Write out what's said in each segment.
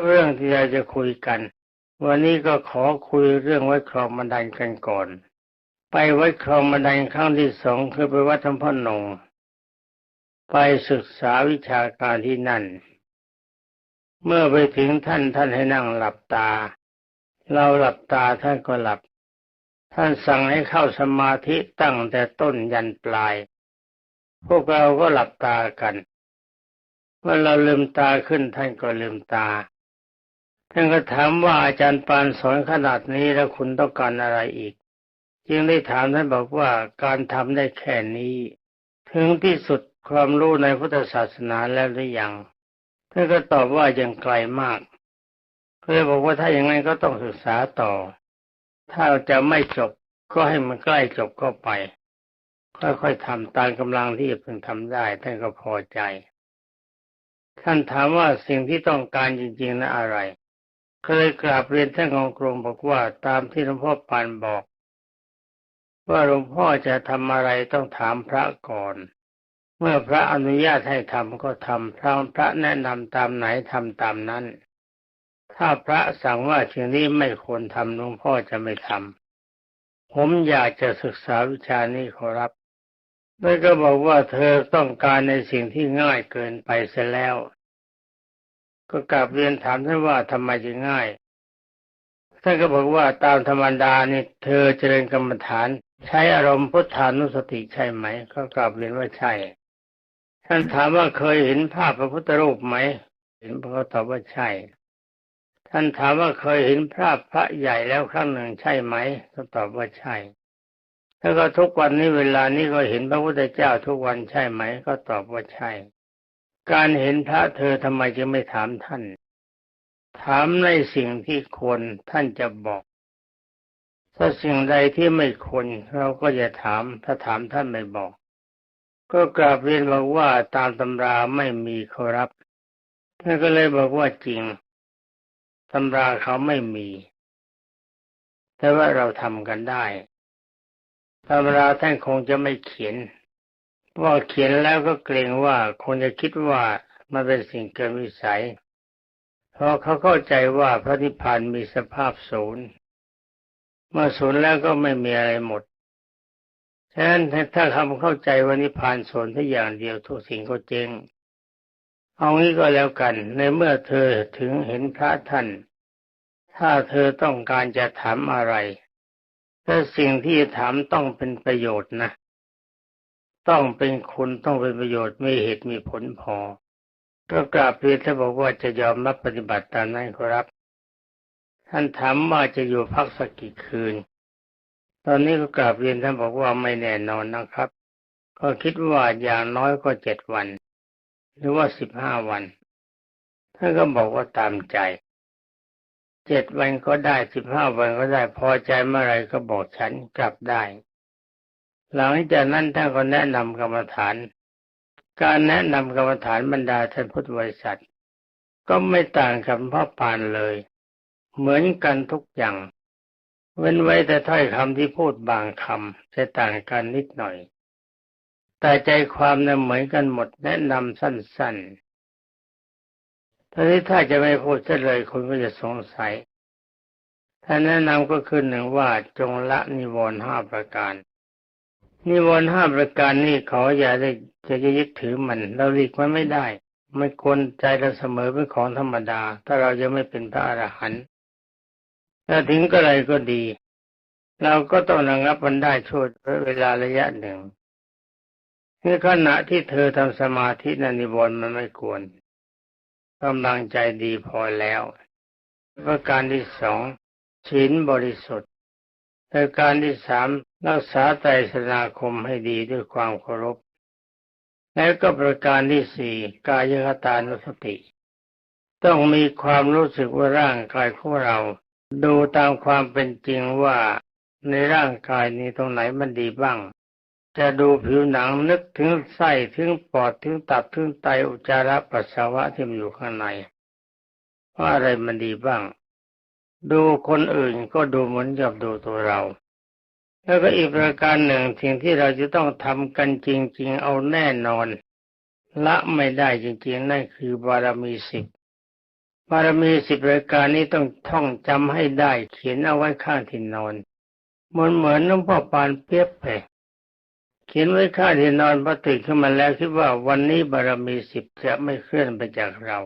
เรื่องที่เราจะคุยกัน วันนี้ก็ขอคุยเรื่องไว้ครองบันไดกันก่อน ไปไว้ครองบันไดครั้งที่สองคือไปวัดธรรมพนงไปศึกษาวิชาการที่นั่น เมื่อไปถึงท่านท่านให้นั่งหลับตา เราหลับตาท่านก็หลับ ท่านสั่งให้เข้าสมาธิตั้งแต่ต้นยันปลาย พวกเราก็หลับตากันเมื่อเราลืมตาขึ้นท่านก็ลืมตา ท่านก็ถามว่าอาจารย์ปานสอนขนาดนี้แล้วคุณต้องการอะไรอีก จึงได้ถามท่านบอกว่าการทำได้แค่นี้ ถึงที่สุดความรู้ในพุทธศาสนาแล้วหรือยังท่านก็ตอบว่ายังไกลมากก็เลยบอกว่าถ้าอย่างนั้นก็ต้องศึกษาต่อ ถ้าจะไม่จบก็ให้มันใกล้จบก็ไป ค่อยๆทำตามกำลังที่จะพึงทำได้ท่านก็พอใจ ท่านถามว่าสิ่งที่ต้องการจริงๆนะอะไร เคยกราบเรียนท่านองกรมบอกว่าตามที่หลวงพ่อปานบอก ว่าหลวงพ่อจะทำอะไรต้องถามพระก่อน เมื่อพระอนุญาตให้ทำก็ทำพระพระแนะนำตามไหนทำตามนั้น ถ้าพระสั่งว่าสิ่งนี้ไม่ควรทำหลวงพ่อจะไม่ทำผมอยากจะศึกษาวิชานี้ขอรับแล้วก็บอกว่าเธอต้องการในสิ่งที่ง่ายเกินไปเสียแล้ว ก็กลับเรียนถามท่านว่าทำไมจึงง่ายท่านก็บอกว่าตามธรรมดานี่เธอเจริญกรรมฐาน ใช้อารมณ์พุทธานุสติใช่ไหม ก็กลับเรียนว่าใช่ ท่านถามว่าเคยเห็นภาพพระพุทธรูปไหม เห็นพระตอบว่าใช่ ท่านถามว่าเคยเห็นภาพพระใหญ่แล้วครั้งหนึ่งใช่ไหมก็ตอบว่าใช่แล้วก็ทุกวันนี้เวลานี้ก็เห็นพระพุทธเจ้าทุกวันใช่ไหม ก็ตอบว่าใช่ การเห็นพระเธอทำไมจึงไม่ถามท่าน ถามในสิ่งที่ควรท่านจะบอก ถ้าสิ่งใดที่ไม่ควรเราก็จะถาม ถ้าถามท่านไม่บอก ก็กราบเรียนบอกว่าตามตำราไม่มีเขอรับท่านก็เลยบอกว่าจริงตำราเขาไม่มี แต่ว่าเราทำกันได้ธรรมราท่านคงจะไม่เขียน ว่าเขียนแล้วก็เกรงว่าคงจะคิดว่ามันเป็นสิ่งเกินวิสัย เพราะเขาเข้าใจว่าพระนิพพานมีสภาพศูนย์เมื่อศูนย์แล้วก็ไม่มีอะไรหมดฉะนั้นถ้าคำเข้าใจว่านิพพานศูนย์ที่อย่างเดียวทุกสิ่งก็เจงเอางี้ก็แล้วกัน ในเมื่อเธอถึงเห็นพระท่าน ถ้าเธอต้องการจะถามอะไรแต่สิ่งที่ถามต้องเป็นประโยชน์นะ ต้องเป็นคุณต้องเป็นประโยชน์มีเหตุมีผลพอ ก็กราบเรียนท่านบอกว่าจะยอมรับปฏิบัติตามนั้นครับ ท่านถามว่าจะอยู่พักสักกี่คืน ตอนนี้ก็กราบเรียนท่านบอกว่าไม่แน่นอนนะครับ ก็คิดว่าอย่างน้อยก็เจ็ดวัน หรือว่าสิบห้าวัน ท่านก็บอกว่าตามใจเจ็ดวันก็ได้สิบห้าวันก็ได้พอใจเมื่อไรก็บอกฉันกลับได้ หลังจากนั้นท่านก็แนะนำกรรมฐาน การแนะนำกรรมฐานบรรดาท่านพุทธบริษัท ก็ไม่ต่างกับพ่อปานเลย เหมือนกันทุกอย่าง เว้นไว้แต่ถ้อยคำที่พูดบางคำจะต่างกันนิดหน่อย แต่ใจความนั้นเหมือนกันหมดแนะนำสั้นๆทีนี้ถ้าจะไม่พูดเฉลยคุณก็จะสงสัยถ้าแนะนำก็คือหนึ่งว่าจงละนิวรณ์ห้าประการ นิวรณ์ห้าประการนี่ขออย่าได้จะยึดถือมัน เราหลีกมันไม่ได้ ไม่ควรใจเราเสมอเป็นของธรรมดา ถ้าเราจะไม่เป็นพระอรหันต์ถ้าถึงก็อะไรก็ดี เราก็ต้องระงับมันได้ช่วเวลาระยะหนึ่งในขณะที่เธอทำสมาธินันนิวรณ์มันไม่ควรกำลังใจดีพอแล้ว ประการที่สองศีลบริสุทธิ์ประการที่สาม รักษาใจสนาคมให้ดีด้วยความเคารพ แล้วก็ประการที่สี่กายคตานุสติ ต้องมีความรู้สึกว่าร่างกายของเรา ดูตามความเป็นจริงว่าในร่างกายนี้ตรงไหนมันดีบ้าง จะดูผิวหนังนึกถึงไส้ถึงปอดถึงตับถึงไตอุจจาระปัสสาวะที่มันอยู่ข้างในว่าอะไรมันดีบ้าง ดูคนอื่นก็ดูเหมือนกับดูตัวเรา แล้วก็อีกประการหนึ่งสิ่งที่เราจะต้องทำกันจริง ๆ เอาแน่นอน ละไม่ได้จริง ๆ นั่นคือบารมีสิบบารมีสิบรายการนี้ต้องท่องจำให้ได้ เขียนเอาไว้ข้างที่นอนเหมือนเหมือนหลวงพ่อปานเปียบไปเขียนไว้ข้างที่นอนพอตื่นขึ้นมาแล้วคิดว่าวันนี้บารมีสิบจะไม่เคลื่อนไปจากเรา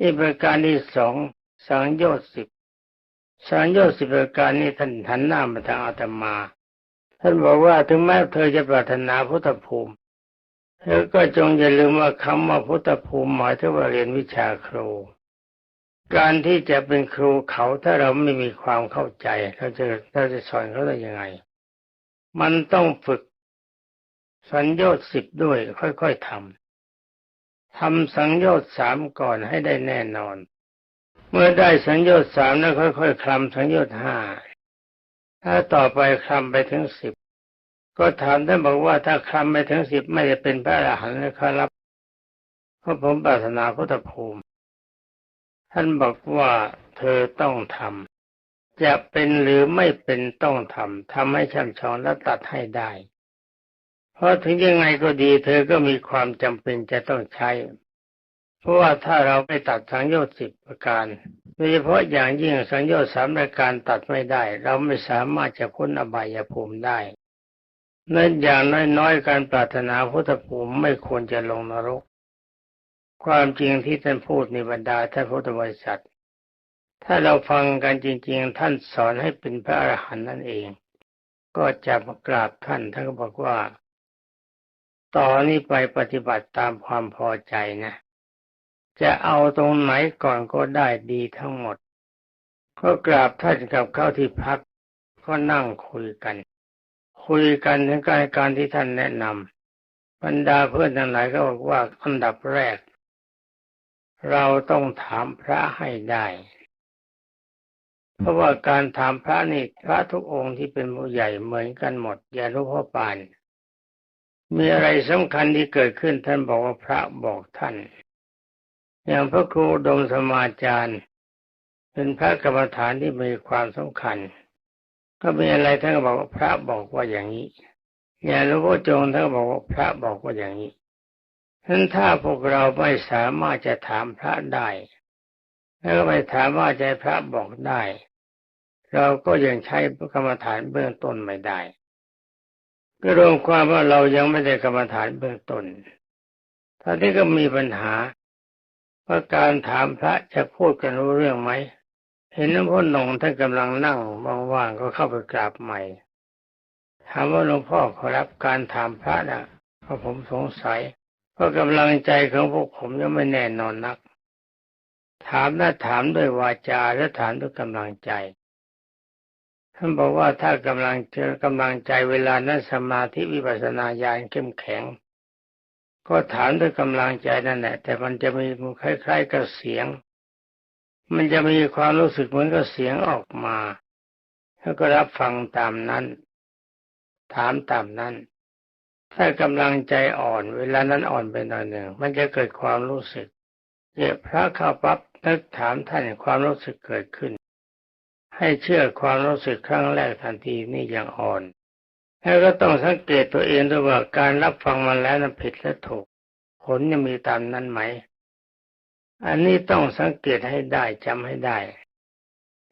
อีกประการที่สองสังโยชน์สิบ สังโยชน์สิบประการนี้ท่านหันหน้ามาทางอาตมา ท่านบอกว่าถึงแม้เธอจะปรารถนาพุทธภูมิ เธอก็จงอย่าลืมว่าคำว่าพุทธภูมิหมายถึงว่าเรียนวิชาครู การที่จะเป็นครูเขาถ้าเราไม่มีความเข้าใจเราจะเราจะสอนเขาได้ยังไง มันต้องฝึกสัญญาสิบด้วยค่อยๆทำทำสังโยชน์สามก่อนให้ได้แน่นอน เมื่อได้สังโยชน์สามแล้วค่อยๆคลำสังโยชน์ห้าถ้าต่อไปคลำไปถึงสิบก็ถามท่านบอกว่าถ้าคลำไปถึงสิบไม่ได้เป็นพระอรหันต์นะครับเพราะผมปรารถนาพุทธภูมิ ท่านบอกว่าเธอต้องทำจะเป็นหรือไม่เป็นต้องทำทำให้ช่ำชองและตัดให้ได้ เพราะถึงยังไงก็ดี เธอก็มีความจำเป็นจะต้องใช้ เพราะว่าถ้าเราไม่ตัดสังโยชน์สิบประการโดยเฉพาะอย่างยิ่งสังโยชน์สามประการตัดไม่ได้ เราไม่สามารถจะพ้นอบายภูมิได้นั่นอย่างน้อยๆการปรารถนาพุทธภูมิไม่ควรจะลงนรก ความจริงที่ท่านพูดในบรรดาท่านพุทธบริษัท ถ้าเราฟังกันจริง ๆ ท่านสอนให้เป็นพระอรหันต์นั่นเอง ก็จะกราบท่านท่านก็บอกว่า ต่อนนี้ไปปฏิบัติตามความพอใจนะ จะเอาตรงไหนก่อนก็ได้ดีทั้งหมด ก็กราบท่านกับเข้าที่พัก ก็นั่งคุยกัน คุยกันถึงการการที่ท่านแนะนำบรรดาเพื่อนทั้งหลายก็บอกว่าอันดับแรก เราต้องถามพระให้ได้เพราะว่าการถามพระนี่พระทุกองค์ที่เป็นผู้ใหญ่เหมือนกันหมดอย่ารู้พ่อปาน มีอะไรสำคัญที่เกิดขึ้นท่านบอกว่าพระบอกท่าน อย่างพระครูดมสมาจารย์ เป็นพระกรรมฐานที่มีความสำคัญ ก็มีอะไรท่านก็บอกว่าพระบอกว่าอย่างนี้อย่างหลวงพ่อจงท่านก็บอกว่าพระบอกว่าอย่างนี้ฉะนั้นถ้าพวกเราไม่สามารถจะถามพระได้ แล้วก็ไม่ถามว่าใจพระบอกได้ เราก็ยังใช้กรรมฐานเบื้องต้นไม่ได้ก็รวมความว่าเรายังไม่ได้กรรมฐานเบื้องต้นท่านี้ก็มีปัญหา ว่าการถามพระจะพูดกันรู้เรื่องไหม เห็นหลวงพ่อหนงท่านกำลังนั่งว่างๆก็เข้าไปกราบใหม่ ถามว่าหลวงพ่อขอรับการถามพระนะเพราะผมสงสัยเพราะกำลังใจของพวกผมยังไม่แน่นอนนัก ถามนะถามด้วยวาจาและถามด้วยกำลังใจท่านบอกว่าถ้ากำลังเจอกำลังใจเวลานั้นสมาธิวิปัสสนาญาณเข้มแข็ง ก็ถามด้วยกำลังใจนั่นแหละ แต่มันจะมีคล้ายๆกับเสียง มันจะมีความรู้สึกเหมือนกับเสียงออกมา แล้วก็รับฟังตามนั้น ถามตามนั้น ถ้ากำลังใจอ่อน เวลานั้นอ่อนไปหน่อยหนึ่ง มันจะเกิดความรู้สึกเจ็บพระเข้าปั๊บนึกถามท่านความรู้สึกเกิดขึ้น ให้เชื่อความรู้สึกครั้งแรกทันทีนี่ยังอ่อน แล้วก็ต้องสังเกตตัวเองด้วยว่าการรับฟังมันแล้วนั้นผิดและถูก ผลจะมีตามนั้นไหม อันนี้ต้องสังเกตให้ได้จำให้ได้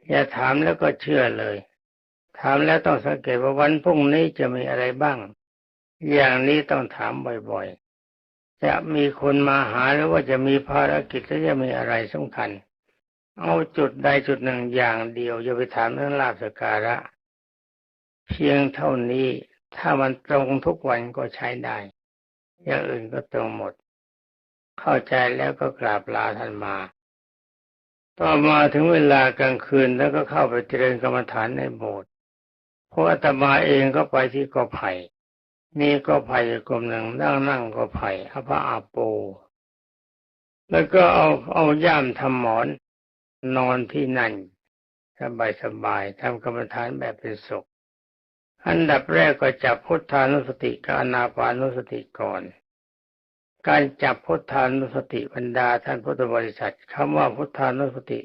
อย่าถามแล้วก็เชื่อเลย ถามแล้วต้องสังเกตว่าวันพรุ่งนี้จะมีอะไรบ้าง อย่างนี้ต้องถามบ่อยๆ จะมีคนมาหาหรือว่าจะมีภารกิจหรือจะมีอะไรสำคัญ เอาจุดใดจุดหนึ่งอย่างเดียวอย่าไปถามเรื่องลาภสการะ เพียงเท่านี้ถ้ามันตรงทุกวันก็ใช้ได้ อย่างอื่นก็ตรงหมด เข้าใจแล้วก็กราบลาท่านมา ต่อมาถึงเวลากลางคืนแล้วก็เข้าไปเจริญกรรมฐานในโบสถ์เพราะอาตมาเองก็ไปที่กอไผ่นี่ก็ไผ่กลมหนึ่งนั่งนั่งก็ไผ่อภาอาโป แล้วก็เอาเอาย่ามทำหมอน นอนที่นั่นสบายสบายทำกรรมฐานแบบเป็นสุข อันดับแรกก็จับพุทธานุสติกับอนาปานุสติก่อน การจับพุทธานุสติบรรดาท่านพุทธบริษัทคำว่าพุทธานุสติ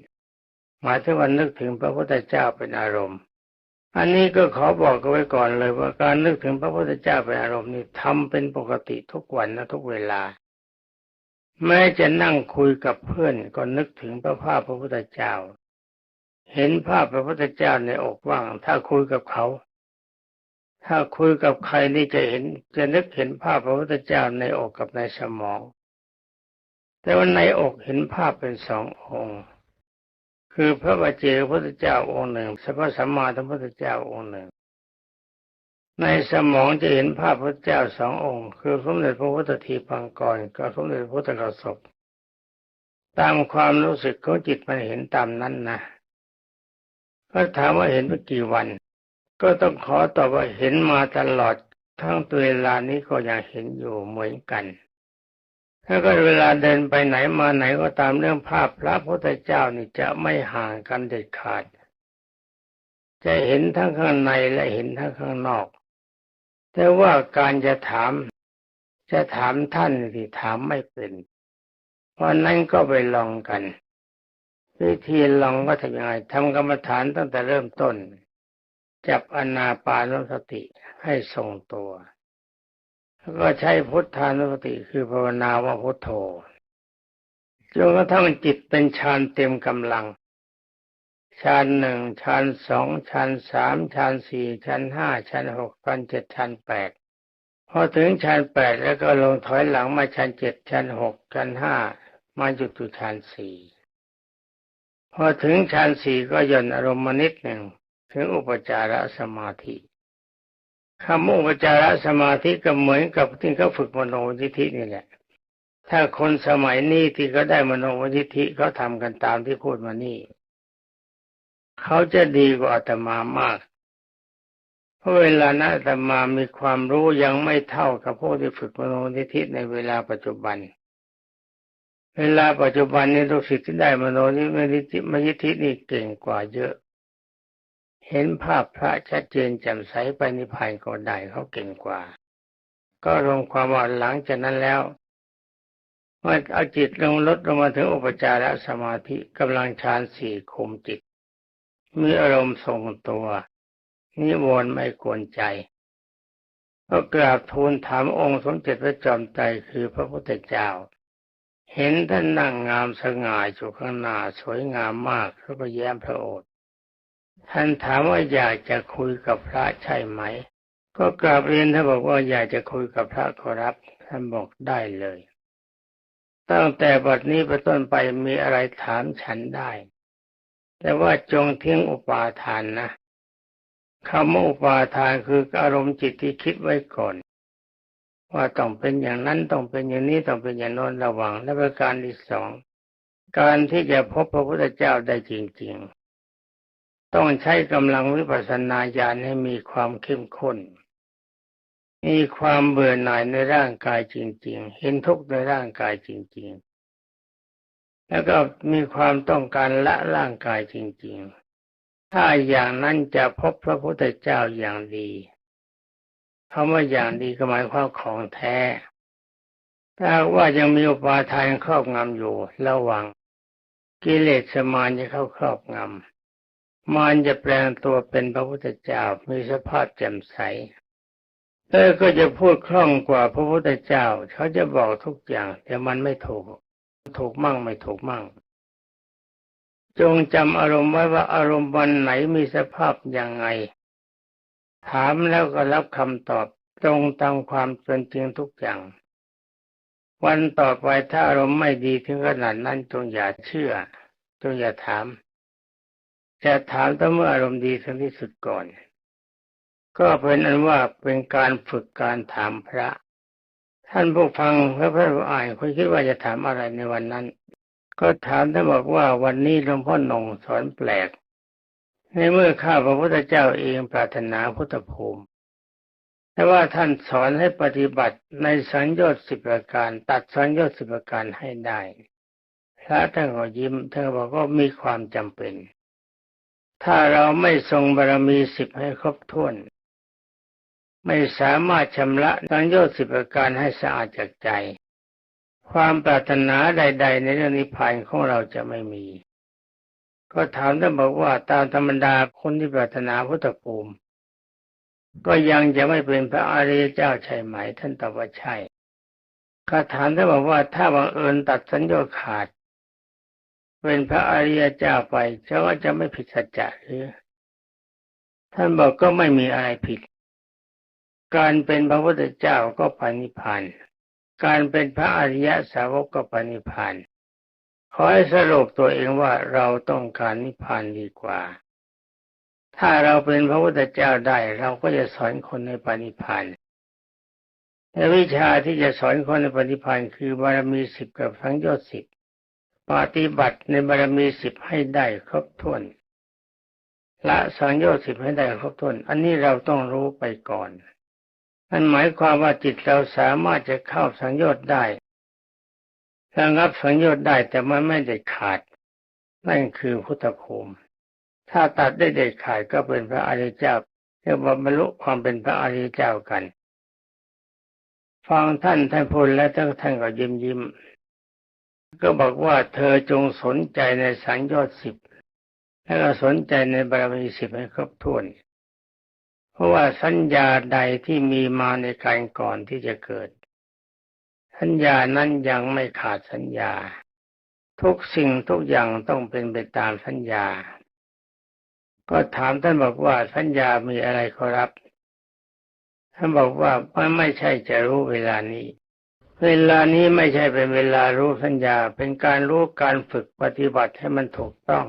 หมายถึงวันนึกถึงพระพุทธเจ้าเป็นอารมณ์ อันนี้ก็ขอบอกกันไว้ก่อนเลยว่าการนึกถึงพระพุทธเจ้าเป็นอารมณ์นี่ทำเป็นปกติทุกวันนะทุกเวลา แม้จะนั่งคุยกับเพื่อนก็นึกถึงพระภาพพระพุทธเจ้า เห็นภาพพระพุทธเจ้าในอกว่าง ถ้าคุยกับเขา ถ้าคุยกับใครนี่จะเห็นจะนึกเห็นภาพพระพุทธเจ้าในอกกับในสมอง แต่ว่าในอกเห็นภาพเป็นสององค์ คือพระบาเจกพระพุทธเจ้าองค์หนึ่งสัพพสัมมาสัมพุทธเจ้าองค์หนึ่ง ในสมองจะเห็นภาพพระเจ้าสององค์ คือสมเด็จพระพุทธทีพังกรกับสมเด็จพระพุทธกสบตามความรู้สึกของจิตมันเห็นตามนั้นนะก็ถามว่าเห็นเมื่อกี่วัน ก็ต้องขอตอบว่าเห็นมาตลอดทั้งตัวเวลานี้ก็ยังเห็นอยู่เหมือนกันถ้าก็เวลาเดินไปไหนมาไหนก็ตามเรื่องภาพพระพุทธเจ้านี่จะไม่ห่างกันเด็ดขาด จะเห็นทั้งข้างในและเห็นทั้งข้างนอก แต่ว่าการจะถาม จะถามท่านที่ถามไม่เป็น เพราะนั้นก็ไปลองกัน วิธีลองก็ทำยังไงทำกรรมฐานตั้งแต่เริ่มต้น จับอนาปานุสติให้ทรงตัว แล้วก็ใช้พุทธานุสติคือภาวนาว่าพุทโธจนกระทั่งจิตเป็นฌานเต็มกำลังฌานหนึ่งฌานสองฌานสามฌานสี่ฌานห้าฌานหกฌานเจ็ดฌานแปดพอถึงฌานแปดแล้วก็ลงถอยหลังมาฌานเจ็ดฌานหกฌานห้ามาหยุดอยู่ฌานสี่พอถึงฌานสี่ก็ย่นอารมณ์มนิดหนึ่ง ถึงอุปจารสมาธิคำอุปจารสมาธิก็เหมือนกับที่เขาฝึกมโนวิธินี่แหละ ถ้าคนสมัยนี้ที่เขาได้มโนวิธิเขาทำกันตามที่พูดมานี่เขาจะดีกว่าอาตมามาก เพราะเวลานั้นอาตมามีความรู้ยังไม่เท่ากับพวกที่ฝึกมโนวิธิในเวลาปัจจุบัน เวลาปัจจุบันนี้ลูกศิษย์ที่ได้มโนวิธิมยิธินี่เก่งกว่าเยอะ เห็นภาพพระชัดเจนแจ่มใสไปนิพพานก็ได้เขาเก่งกว่า ก็รวมความว่าหลังจากนั้นแล้วเมื่อเอาจิตลงลดลงมาถึงอุปจารสมาธิกำลังฌานสี่คุมจิต มีอารมณ์ทรงตัวนิวรณ์ไม่กวนใจก็กราบทูลถามองค์สมเด็จพระจอมใจคือพระพุทธเจ้า เห็นท่านนั่งงามสง่าอยู่ข้างหน้าสวยงามมากแล้วก็แย้มพระโอษฐ์ ท่านถามว่าอยากจะคุยกับพระใช่ไหม ก็กราบเรียนท่านบอกว่าอยากจะคุยกับพระขอรับท่านบอกได้เลย ตั้งแต่บัดนี้ไปต้นไปมีอะไรถามฉันได้ แต่ว่าจงทิ้งอุปาทานนะคำว่าอุปาทานคืออารมณ์จิตที่คิดไว้ก่อน ว่าต้องเป็นอย่างนั้นต้องเป็นอย่างนี้ต้องเป็นอย่างโน้นระวังและประการที่สองการที่จะพบพระพุทธเจ้าได้จริงๆ ต้องใช้กำลังวิปัสสนาญาณให้มีความเข้มข้น มีความเบื่อหน่ายในร่างกายจริง ๆ เห็นทุกข์ในร่างกายจริง ๆ แล้วก็มีความต้องการละร่างกายจริง ๆ ถ้าอย่างนั้นจะพบพระพุทธเจ้าอย่างดีคำว่าอย่างดีก็หมายความของแท้ ถ้าว่ายังมีอุปาทานครอบงำอยู่ระวังกิเลสมานจะเข้าครอบงำ มารจะแปลงตัวเป็นพระพุทธเจ้ามีสภาพแจ่มใสเออก็จะพูดคล่องกว่าพระพุทธเจ้า เขาจะบอกทุกอย่าง แต่มันไม่ถูก ถูกมั่งไม่ถูกมั่ง จงจำอารมณ์ไว้ว่าอารมณ์วันไหนมีสภาพย่างไง ถามแล้วก็รับคำตอบตรงตามความเป็นจริงทุกอย่าง วันต่อไปถ้าอารมณ์ไม่ดีถึงขนาดนั้นจงอย่าเชื่อ จงอย่าถาม จะถามแต่เมื่ออารมณ์ดีถึงที่สุดก่อน ก็เป็นอันว่าเป็นการฝึกการถามพระ ท่านผู้ฟังพระพระอ่านคุณคิดว่าจะถามอะไรในวันนั้น ก็ถามท่านบอกว่าวันนี้หลวงพ่อหนงสอนแปลก ในเมื่อข้าพระพุทธเจ้าเองปรารถนาพุทธภูมิแต่ว่าท่านสอนให้ปฏิบัติในสังโยชน์สิบประการ ตัดสังโยชน์สิบประการให้ได้พระท่านก็ยิ้มท่านบอกว่ามีความจำเป็น ถ้าเราไม่ทรงบารมีสิบให้ครบถ้วน ไม่สามารถชำระสังโยชน์สิบประการให้สะอาดจากใจ ความปรารถนาใด ๆ ในเรื่องนิพพานของเราจะไม่มี ก็ถามท่านบอกว่าตามธรรมดาคนที่ปรารถนาพุทธภูมิ ก็ยังจะไม่เป็นพระอริยเจ้าใช่ไหม ท่านตอบว่าใช่คาถามท่านบอกว่าถ้าบังเอิญตัดสัญญาขาด เป็นพระอริยเจ้าไปเขาว่าจะไม่ผิดสัจจะหรือท่านบอกก็ไม่มีอะไรผิด การเป็นพระพุทธเจ้าก็ปานิพพานการเป็นพระอริยสาวกก็ปานิพพานขอให้สรุปตัวเองว่าเราต้องการนิพพานดีกว่า ถ้าเราเป็นพระพุทธเจ้าได้ เราก็จะสอนคนในปานิพพานแต่วิชาที่จะสอนคนในปานิพพานคือบารมีสิบกับทั้งยอดสิบ ปฏิบัติในบารมีสิบให้ได้ครบถ้วนละสังโยชน์สิบให้ได้ครบถ้วน อันนี้เราต้องรู้ไปก่อนนั่นหมายความว่าจิตเราสามารถจะเข้าสังโยชน์ได้ระงับสังโยชน์ได้แต่มันไม่ได้ขาด นั่นคือพุทธภูมิ ถ้าตัดได้เด็ดขาดก็เป็นพระอริยเจ้าเรียกว่าบรรลุความเป็นพระอริยเจ้ากัน ฟังท่านท่านพูดแล้วท่านก็ยิ้มยิ้ม ก็บอกว่าเธอจงสนใจในสังยชน์สิบแล้วก็สนใจในบารมีสิบให้ครบถ้วน เพราะว่าสัญญาใดที่มีมาในการก่อนที่จะเกิด สัญญานั้นยังไม่ขาดสัญญา ทุกสิ่งทุกอย่างต้องเป็นไปตามสัญญา ก็ถามท่านบอกว่าสัญญามีอะไรขอรับ ท่านบอกว่ามันไม่ใช่จะรู้เวลานี้ เวลานี้ไม่ใช่เป็นเวลารู้สัญญา เป็นการรู้การฝึกปฏิบัติให้มันถูกต้อง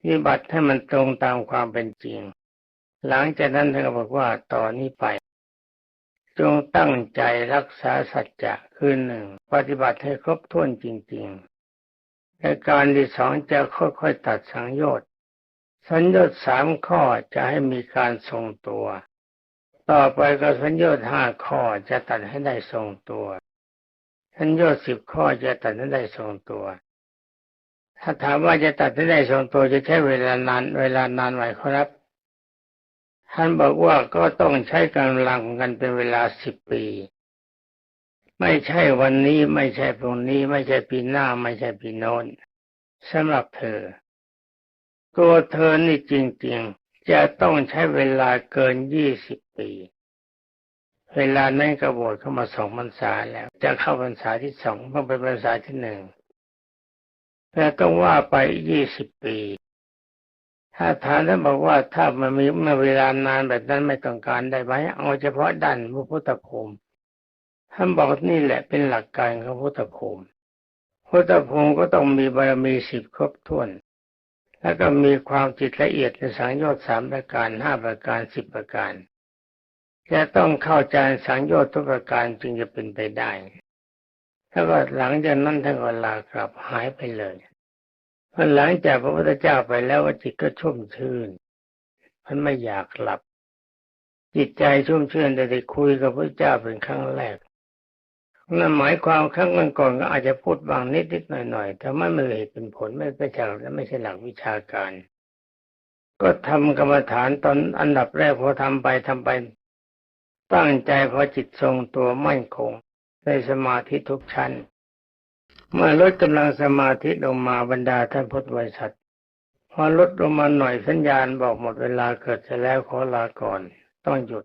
ปฏิบัติให้มันตรงตามความเป็นจริง หลังจากนั้นท่านก็บอกว่าต่อนนี้ไป จงตั้งใจรักษาสัจจะคือหนึ่งปฏิบัติให้ครบถ้วนจริงๆในการที่สองจะค่อยๆตัดสังโยชน์สัญญชน์สามข้อจะให้มีการทรงตัว ต่อไปก็สัญญชน์ห้าข้อจะตัดให้ได้ทรงตัว สัญญชน์สิบข้อจะตัดให้ได้ทรงตัว ถ้าถามว่าจะตัดให้ได้ทรงตัวจะใช้เวลานานเวลานานไหมครับ ท่านบอกว่าก็ต้องใช้กำลังกันเป็นเวลาสิบปี ไม่ใช่วันนี้ไม่ใช่พรุ่งนี้ ไม่ใช่ปีหน้าไม่ใช่ปีโน้นสำหรับเธอตัวเธอนี่จริงๆ จะต้องใช้เวลาเกินยี่สิบปี เวลานั้นกบดเข้ามาสองพรรษาแล้ว จะเข้าพรรษาที่สองเพิ่งเป็นพรรษาที่หนึ่งแต่ต้องว่าไปยี่สิบปี ถ้าถามท่านบอกว่าถ้ามันมีเมื่อเวลานานแบบนั้นไม่ต้องการได้ไหมเอาเฉพาะด้านพระพุทธภูมิท่านบอกนี่แหละเป็นหลักการของพุทธภูมิพุทธภูมิก็ต้องมีบารมีสิบครบถ้วน แล้วก็มีความจิตละเอียดในสังโยชน์สามประการห้าประการสิบประการจะต้องเข้าใจสังโยชน์ทุกประการจึงจะเป็นไปได้แล้วก็หลังจากนั้นท่านก็ลากลับหายไปเลยพอหลังจากพระพุทธเจ้าไปแล้วว่าจิตก็ชุ่มชื่น มันไม่อยากหลับ จิตใจชุ่มชื่นแต่ได้คุยกับพระเจ้าเป็นครั้งแรก นั่นหมายความครั้งก่อนก็อาจจะพูดบางนิดนิดหน่อยหน่อยแต่ไม่มีเหตุเป็นผลไม่เป็นฉากและไม่ใช่หลักวิชาการ ก็ทำกรรมฐานตอนอันดับแรกพอทำไปทำไป ตั้งใจพอจิตทรงตัวมั่นคงในสมาธิทุกชั้นเมื่อลดกำลังสมาธิลงมาบรรดาท่านพุทธบริษัทพอลดลงมาหน่อยสัญญาณบอกหมดเวลาเกิดจะแล้วขอลาก่อน ต้องหยุด